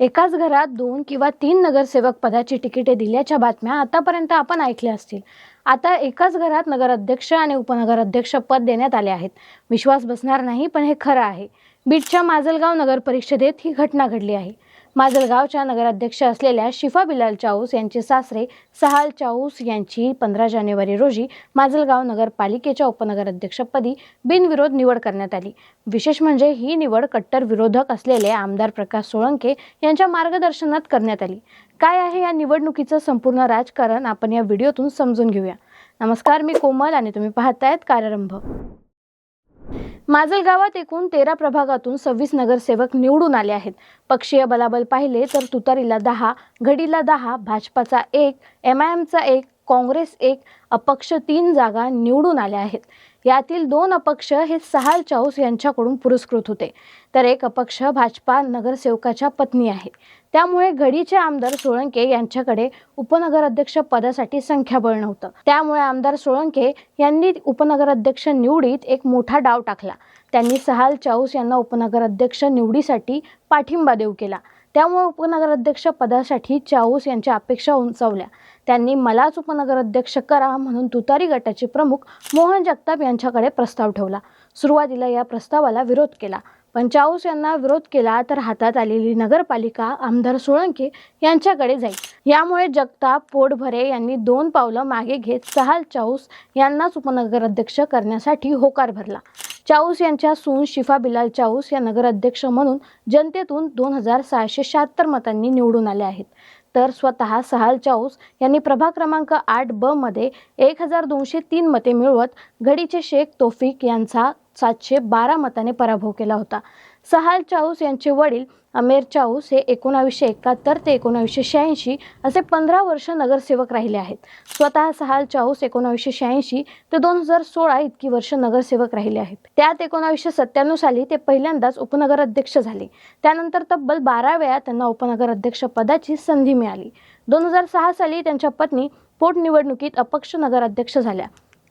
एकाच घरात दोन किंवा तीन नगरसेवक पदाची तिकिटे दिल्याच्या बातम्या आतापर्यंत आपण ऐकल्या असतील. आता एकाच घरात नगराध्यक्ष आणि उपनगराध्यक्ष पद देण्यात आले आहेत. विश्वास बसणार नाही पण हे खरं आहे. बीडच्या माजलगाव नगर परिषदेत ही घटना घडली आहे. माजलगावच्या नगराध्यक्ष असलेल्या शिफा बिलाल चाऊस यांचे सासरे सहाल चाऊस यांची पंधरा जानेवारी रोजी माजलगाव नगरपालिकेच्या उपनगराध्यक्षपदी बिनविरोध निवड करण्यात आली. विशेष म्हणजे ही निवड कट्टर विरोधक असलेले आमदार प्रकाश सोळंके यांच्या मार्गदर्शनात करण्यात आली. काय आहे या निवडणुकीचं संपूर्ण राजकारण? आपण या व्हिडिओतून समजून घेऊया. नमस्कार मी कोमल आणि तुम्ही पाहतायत कार्यारंभ. माजल गावात एकूण तेरा प्रभागातून सव्वीस नगरसेवक निवडून आले आहेत. पक्षीय बलाबल पाहिले तर तुतारीला दहा घडीला दहा भाजपाचा एक एम आय एमचा एक काँग्रेस एक अपक्ष तीन जागा निवडून आल्या आहेत. यातील दोन अपक्ष हे सहाल चाऊस यांच्याकडून पुरस्कृत होते. तर एक अपक्ष भाजपा नगरसेवकाच्या पत्नी आहे. त्यामुळे घडीचे आमदार सोळंके यांच्याकडे उपनगराध्यक्ष पदासाठी संख्याबळ नव्हतं. त्यामुळे आमदार सोळंके यांनी उपनगराध्यक्ष निवडीत एक मोठा डाव टाकला. त्यांनी सहाल चाऊस यांना उपनगराध्यक्ष निवडीसाठी पाठिंबा देऊ केला. त्यामुळे उपनगराध्यक्ष पदासाठी चाऊस यांच्या अपेक्षा उंचावल्या. त्यांनी मलाच उपनगराध्यक्ष करा म्हणून तुतारी गटाचे प्रमुख मोहन जगताप यांच्याकडे प्रस्ताव ठेवला. सुरुवातीला या प्रस्तावाला विरोध केला. पण चाऊस यांना विरोध केला तर हातात आलेली नगरपालिका आमदार सोळंके यांच्याकडे जाईल. यामुळे जगताप पोटभरे यांनी दोन पावलं मागे घेत सहाल चाऊस यांनाच उपनगराध्यक्ष करण्यासाठी होकार भरला. चाऊस यांच्या सून शिफा बिलाल चाऊस या नगराध्यक्ष म्हणून जनतेतून दोन हजार सहाशे शहात्तर मतांनी निवडून आले आहेत. तर स्वतः सहाल चाऊस यांनी प्रभाग क्रमांक आठ ब मध्ये एक हजार दोनशे तीन मते मिळवत घडीचे शेख तोफिक यांचा सातशे बारा मताने पराभव केला होता. सहाल चाऊस यांचे वडील अमेर चाऊस हे एकोणावीसशे एकाहत्तर ते एकोणावीसशे शहाऐंशी असे पंधरा वर्ष नगरसेवक राहिले आहेत. स्वतः सहाल चाऊस एकोणावीसशे शहाऐंशी ते दोन हजार सोळा इतकी वर्ष नगरसेवक राहिले आहेत. त्यात एकोणावीसशे सत्त्याण्णव साली ते पहिल्यांदाच उपनगराध्यक्ष झाले. त्यानंतर तब्बल बारा वेळा त्यांना उपनगराध्यक्ष पदाची संधी मिळाली. दोन हजार सहा साली त्यांच्या पत्नी पोटनिवडणुकीत अपक्ष नगराध्यक्ष झाल्या.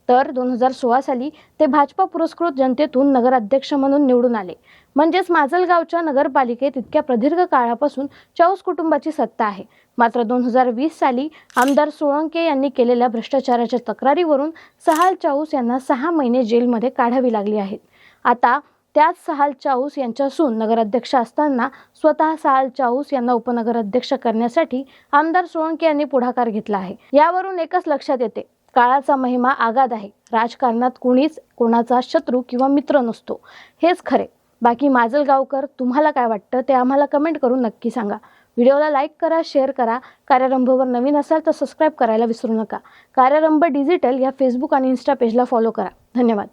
तर दोन हजार सोळा साली ते भाजपा पुरस्कृत जनतेतून नगराध्यक्ष म्हणून निवडून आले. म्हणजेच माजलगावच्या नगरपालिकेत इतक्या प्रदीर्घ काळापासून चाऊस कुटुंबाची सत्ता आहे. मात्र दोन हजार वीस साली आमदार सोळंके यांनी केलेल्या भ्रष्टाचाराच्या तक्रारीवरून सहाल चाऊस यांना सहा महिने जेलमध्ये काढावी लागली आहेत. आता त्याच सहाल चाऊस यांच्या सून नगराध्यक्ष असताना स्वतः सहाल चाऊस यांना उपनगराध्यक्ष करण्यासाठी आमदार सोळंके यांनी पुढाकार घेतला आहे. यावरून एकच लक्षात येते. काळाचा महिमा आगाध आहे. राजकारणात कुणीच कोणाचा शत्रू किंवा मित्र नसतो. हेच खरे. बाकी माजलगावकर तुम्हाला काय वाटतं ते आम्हाला कमेंट करून नक्की सांगा. व्हिडिओला लाईक करा शेअर करा. कार्यारंभवर नवीन असाल तर सबस्क्राईब करायला विसरू नका. कार्यारंभ डिजिटल या फेसबुक आणि इन्स्टा पेजला फॉलो करा. धन्यवाद.